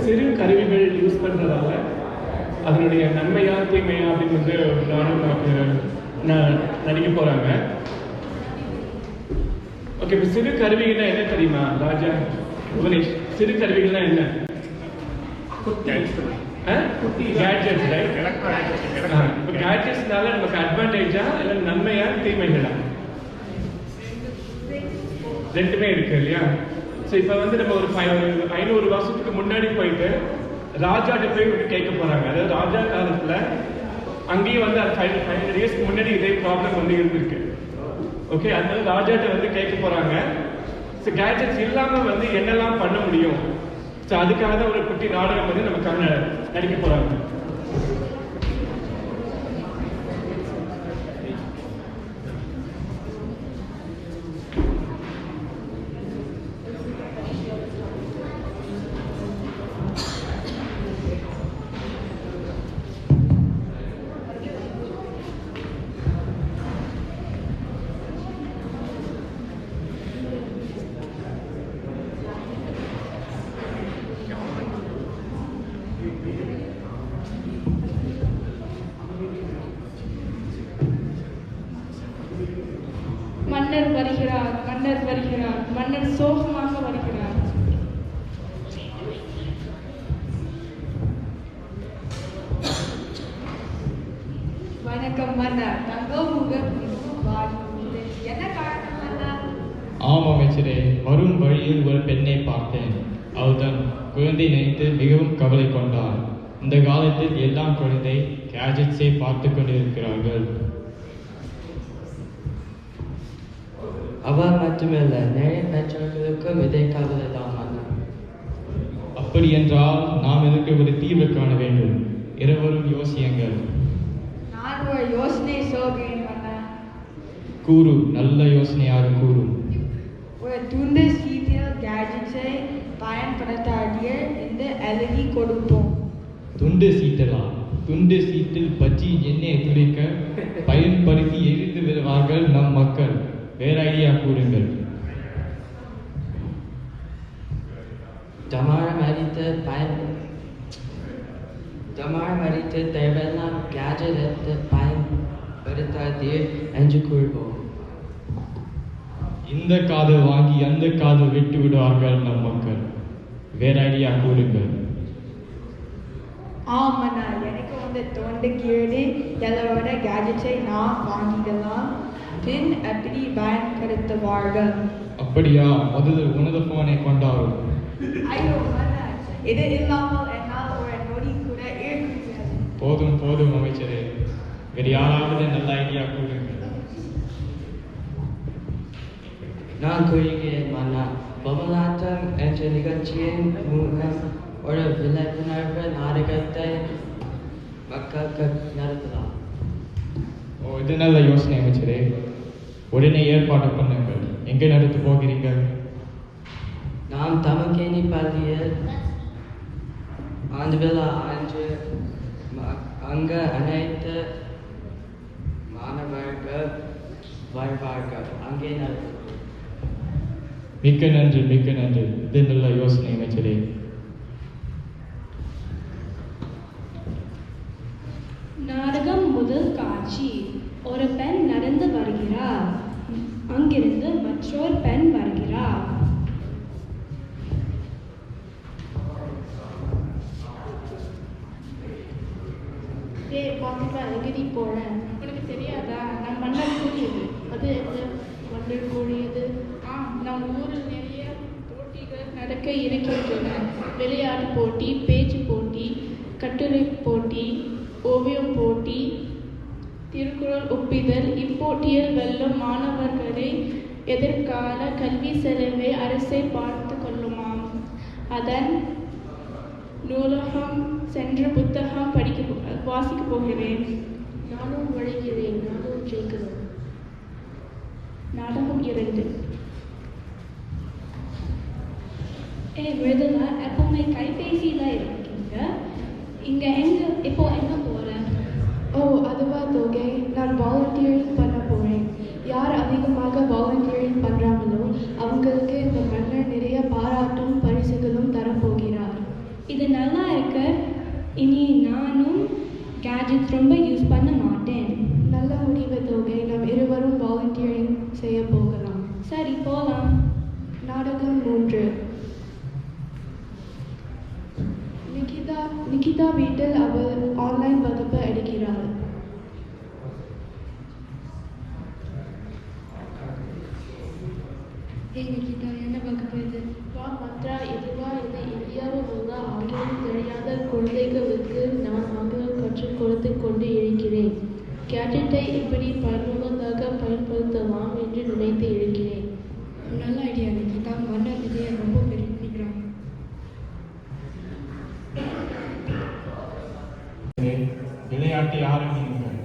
சிறு கருவிகள் யூஸ் பண்ணுறதால அதனுடைய நன்மையா தீமையா அப்படின்னு வந்து நானும் நடிக்க போகிறாங்க ஓகே இப்போ சிறு கருவிகள்னா என்ன தெரியுமா ராஜா? புவனேஷ் சிறு கருவிகள்னா என்ன? கேட்ஜெட்ஸ் ரைட் இப்போ கேட்ஜெட்ஸ்னால நமக்கு அட்வான்டேஜா இல்லை நன்மையா தீமைகளா? ரெண்டுமே இருக்கு இல்லையா? ஸோ இப்போ வந்து நம்ம ஒரு ஒரு ஐநூறு வருஷத்துக்கு முன்னாடி போயிட்டு ராஜாட்ட போய் கேட்க போறாங்க. அதாவது ராஜா காலத்துல அங்கேயும் வந்து அது ஃபைவ் ஃபைவ் ஹண்ட்ரட் இயர்ஸ்க்கு முன்னாடி இதே ப்ராப்ளம் வந்து இருந்திருக்கு. ஓகே அதனால ராஜாட்ட வந்து கேட்க போறாங்க. ஸோ கேட்ஜெட்ஸ் இல்லாமல் வந்து என்னெல்லாம் பண்ண முடியும்? ஸோ அதுக்காக தான் ஒரு குட்டி நாடகம் வந்து நம்ம கண்ண நடிக்க போறாங்க. வருகிறார் மன்னர் சோகமாக வருகிறார். வணக்கம் மன்னர். தங்கம் என்ன காரணம் ஆம் அமைச்சரே வரும் வழியில் ஒரு பெண்ணை பார்த்தேன். அவள் தன் குழந்தை நினைத்து மிகவும் கவலை கொண்டார் இந்த காலத்தில் எல்லாம் குழந்தை கேஜெட்ஸை பார்த்து கொண்டிருக்கிறார்கள். அவர் மட்டுமல்ல நிறைய பெற்றோர்களுக்கும் இதே கவலை தான் மன்னர் அப்படி என்றால் நாம் இதற்கு ஒரு தீர்வு காண வேண்டும்? இருவரும் யோசியுங்கள். நான் ஒரு யோசனை சொல்கிறேன் கூறு நல்ல யோசனையாக கூறும் ஒரு துண்டு சீட்டில் கேஜெட்ஸை பயன்படுத்தாடிய இந்த எழுதி கொடுப்போம். துண்டு சீட்டலா? துண்டு சீட்டில் பச்சி எண்ணெய் துளிக்க பயன்படுத்தி எரிந்து விடுவார்கள் நம் மக்கள். வேற ஐடியா கூறுங்கள். டமாரம் அடித்து பயன் டமாரம் அடித்து தேவையெல்லாம் கேஜெட் எடுத்து பயன்படுத்தாதீர் என்று கூறுவோம். இந்த காது வாங்கி அந்த காது விட்டு விடுவார்கள் நம் மக்கள். வேற ஐடியா கூறுங்கள். ஆம் மன்னர் எனக்கு வந்து தோன்றுகிறது எல்லாரோட கேஜெட்ஸை நான் வாங்கிக்கலாம். பின் எப்படி பயன்படுத்துவார்கள். அப்படியா? முதல்ல உனது போனை மன்னர் இது இல்லாமல் என்னால் ஒரு நொடி கூட போதும் போதும் அமைச்சரே. வேறு யாராவது நல்ல ஐடியா கூறுங்கள். நான் கூறுகிறேன் மன்னா. பொம்மலாட்டம் என்ற நிகழ்ச்சியின் மூலம் ஒரு விழிப்புணர்வு நாடகத்தை மக்களுக்கு நடத்தலாம். ஓ இது நல்ல யோசனை அமைச்சரே. உடனே ஏற்பாடு பண்ணுங்கள். எங்கே நடத்த போகிறீர்கள்? நாம் தமிழ்கேணி பள்ளியில் ஆண்டு விழா அன்று ம- அங்கு அனைத்து மாணவர்கள் வருவார்கள் அங்கே நடத்தும் மிக்க நன்றி மிக்க நன்றி. இது நல்ல யோசனை அமைச்சரே. நாடகம் முதல் காட்சி. ஒரு பெண் நடந்து வருகிறார் அங்கிருந்து மற்றொரு பெண் வருகிறார். ஏய் பாத்திமா எங்கடி போல உனக்கு தெரியாதா? நம் மன்னர் கூடியது. அது எது? மன்னர் கூடியது. ஆ நம் ஊரில் நிறைய போட்டிகள் நடக்க இருக்கின்றன. விளையாட்டு போட்டி பே போட்டி கட்டுரை போட்டி ஓவியம் போட்டி திருக்குறள் ஒப்பிதல் இப்போட்டியில் வெல்லும் மாணவர்களை எதிர்கால கல்வி செலவை அரசை பார்த்து கொள்ளுமாம். அதன் நூலகம் சென்று புத்தகம் படிக்க வாசிக்க போகிறேன். நானும் உழைக்கிறேன் நானும் ஜெயிக்கிறேன். நாடகம் இரண்டு. ஏய் மிருதுலா எப்பவுமே கைபேசியில இருக்கீங்க. இங்க எங்க இப்போ எங்க போறேன் ஓ அதுவா தோகை நான் வாலண்டியரிங் பண்ண போறேன். யார் அதிகமாக வாலண்டியரிங் பண்றாங்களோ அவங்களுக்கு இந்த மன்னர் நிறைய பாராட்டும் பரிசுகளும் தரப்போகிறார். இது நல்லா இருக்கு. இனி நானும் கேஜெட்ஸ் ரொம்ப யூஸ் பண்ண மாட்டேன். நல்ல முடிவு தொகை நாம் இருவரும் வாலண்டியரிங் செய்ய போகலாம். சரி போகலாம் நாடகம் மூன்று நிகிதா நிகிதா வீட்டில் அவள் ஆன்லைன் வகுப்பு எடுக்கிறாள் ஹே நிகிதா என்ன வகுப்பு இது வா மந்த்ரா இதுவா இது இந்தியாவில் உள்ள ஆங்கிலம் தெரியாத குழந்தைகளுக்கு நான் ஆங்கிலம் கற்றுக் கொடுத்துக் கொண்டு இருக்கிறேன். கேஜெட்டை இப்படி பயனுள்ளதாக பயன்படுத்தலாம் என்று நினைத்து இருக்கிறேன். நல்ல ஐடியா நிகிதா மன்னர் இதையை ரொம்ப பெருமிக்கிறான் விளையாட்டை ஆரம்பிங்கள்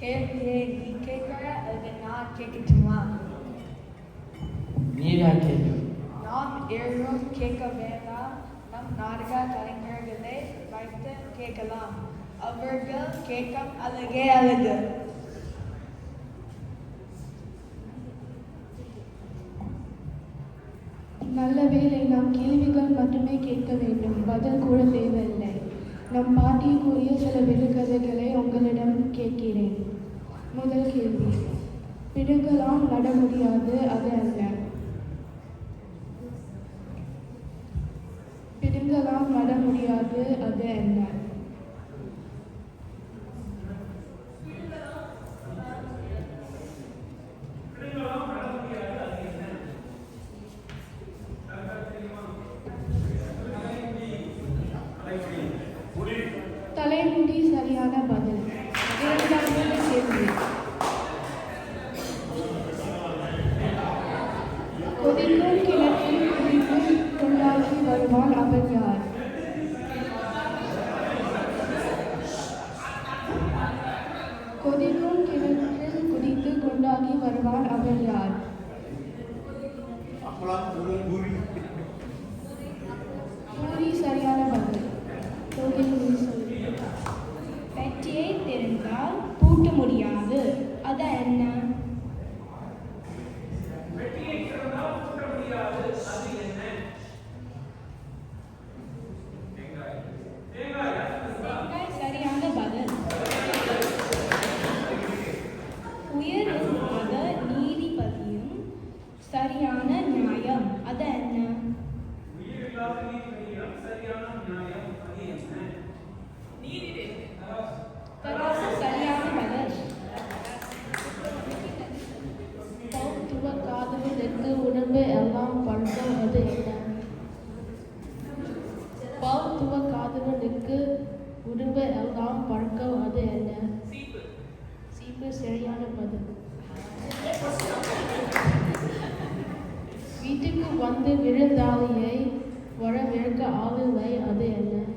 கேள்வியை நீ கேட்குற அதை நான் கேட்கட்டுமா நீரா கேளு நாம் இருவரும் கேட்க வேண்டாம் நம் நாடக கலைஞர்களை வைத்து கேட்கலாம் அவர்கள் கேட்கும். அழகே அழகு. நல்ல வேளை நாம் கேள்விகள் மட்டுமே கேட்க வேண்டும். பதில் கூட தேவையில்லை. நம் பாட்டி கூறிய சில விடுகதைகளை உங்களிடம் கேட்கிறேன். முதல் கேள்வி. பிடுங்கலாம் நட முடியாது அது அல்ல. பிடுங்கலாம் நட முடியாது அது என்ன தலைமுடி சரியான பதில் இரண்டாவது கேள்வி கொதிக்கும் கிணற்றில் குதித்து கொண்டாடி வருவான் அவன் யார் கொதிக்கும் கிணற்றில் குதித்து கொண்டாடி வருவான் அவன் யார் பூரி சரியான பதில் தோகை பூரி சொல்லு பெட்டியை திறந்தால் பூட்ட முடியாது அது என்ன வெங்காய் சரியான பதில் உயர் இல்லாத நீதிபதியும் சரியான நியாயம் அது என்ன தராசு சரியான பதில் பௌத்துவ காதலுக்கு உடம்பு எல்லாம் பழக்கம் அது என்ன பௌத்துவ காதலுக்கு உடம்பு எல்லாம் பழக்கம் அது என்ன சீப்பு சரியான பதில் வீட்டுக்கு வந்து விருந்தாளியை வரவேற்க ஆளில்லை அது என்ன? தவறு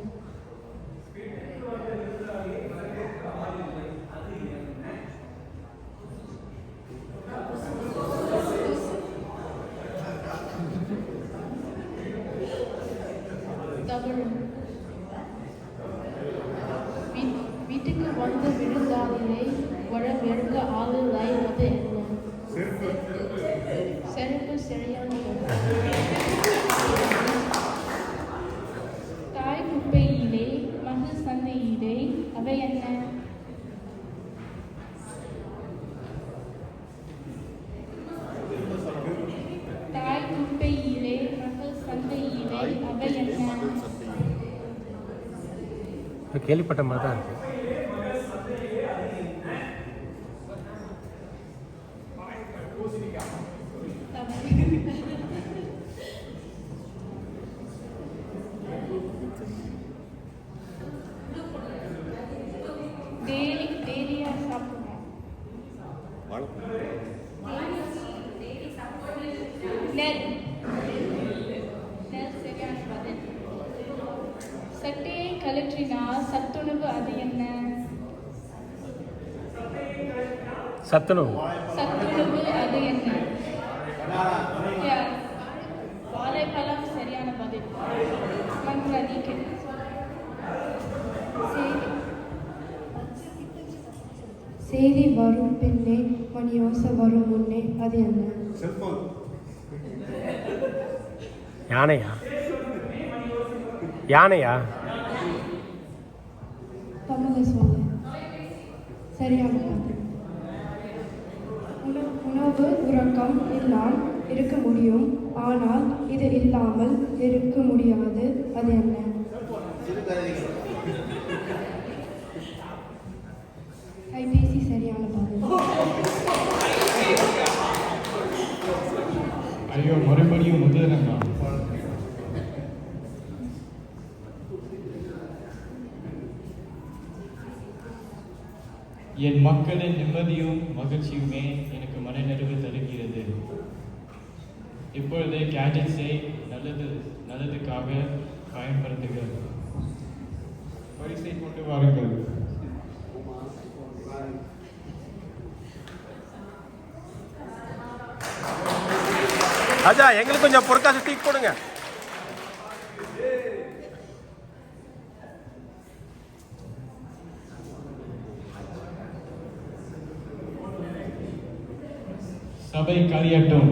கேள்விப்பட்ட மாதிரி தான் இருக்குது கழற்றினால் சத்துணவு அது என்ன? சத்துணவு. சத்துணவு அது என்ன. வாழைப்பழம் சரியான பதில். மந்த்ரா நீ. செய்தி. வரும் பின்னே மணியோசை வரும் முன்னே அது என்ன? யானையா? யானையா? தமிழில் சொல்ல சரியான உண- உணவு உறக்கம் எல்லாம் இருக்க முடியும். ஆனால் இது இல்லாமல் இருக்க முடியாது. அது என்ன? கைபேசி சரியான பதில். ஐயோ மறுபடியும் முதலிடம் என் மக்களின் நிம்மதியும் மகிழ்ச்சியுமே எனக்கு மனநிறைவு தருகிறது. இப்பொழுது கேஜெட்ஸை நல்லது நல்லதுக்காக பயன்படுத்துக பரிசை கொண்டு வாருங்கள். ராஜா எங்களுக்கு கொஞ்சம் பொற்காசு தூக்கி கொடுங்க சபை கலியட்டும்